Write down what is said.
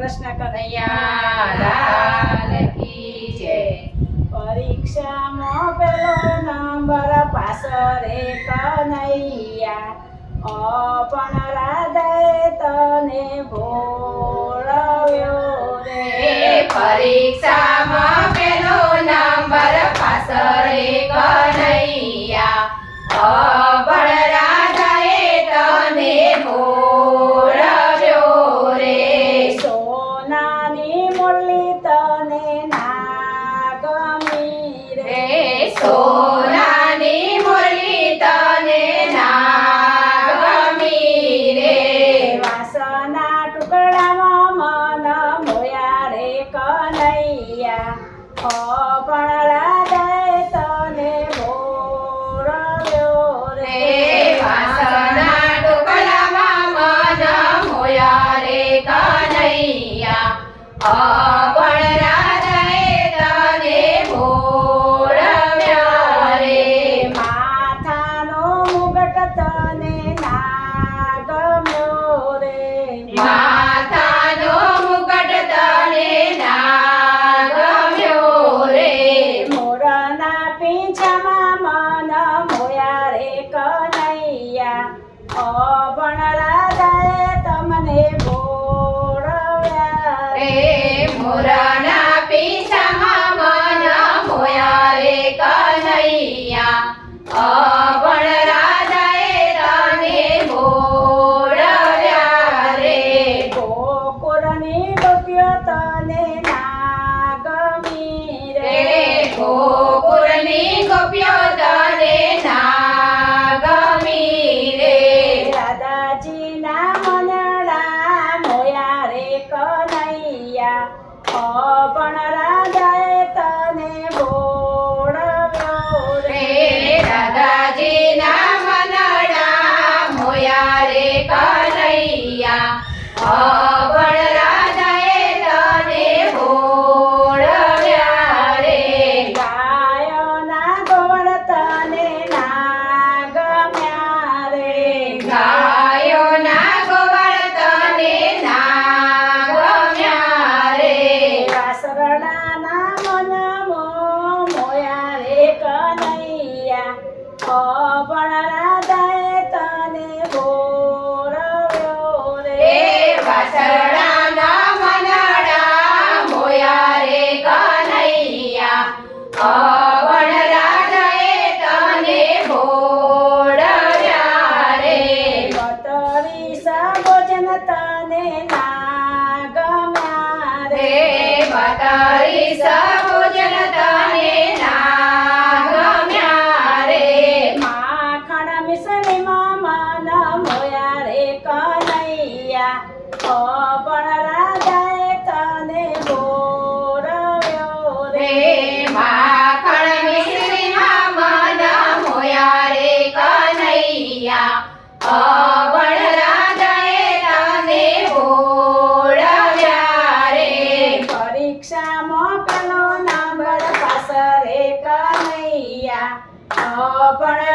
કૃષ્ણ કનૈયા પરીક્ષામાં પેલો number pass રે કનૈયા. અપણ રાધે તને ભોળવ્યો કનૈયા અબળ રાધાએ તને ભોળવ્યા રે માથાનો મુગટ તને ના ગમ્યો રે માથાનો મુકટ તને ના ગમ્યો રે મોરના પીંછામાં મન મોયા રે કનૈયા અભણ રાધાએ તમને ભોળવ્યા રે મોરાના પીછામાં મન મોયા રે કનૈયા અભણ રાધાએ તને ભોળવ્યા રે ગોકુળની ગોપીઓ તને ના ગમી રે ગોકુળની ગોપીઓ અપણ રાધાએ તને ભોળવ્યો રે. વાસરડાના મનડા મોયા રે કનૈયા. અવળ રાધાએ તને ભોળવ્યા રે. બતરીસ ભોજન તને ના ગમ્યા રે બતારી સભોજન અપણ રાધાએ તને ભોળવ્યો રે. માખણ મિશ્રીમાં મન મોયા રે કનૈયા. અવળ રાધાએ તને ભોળવ્યા રે. પરીક્ષામાં પેલો નંબર પાસ રે કનૈયા. અપણ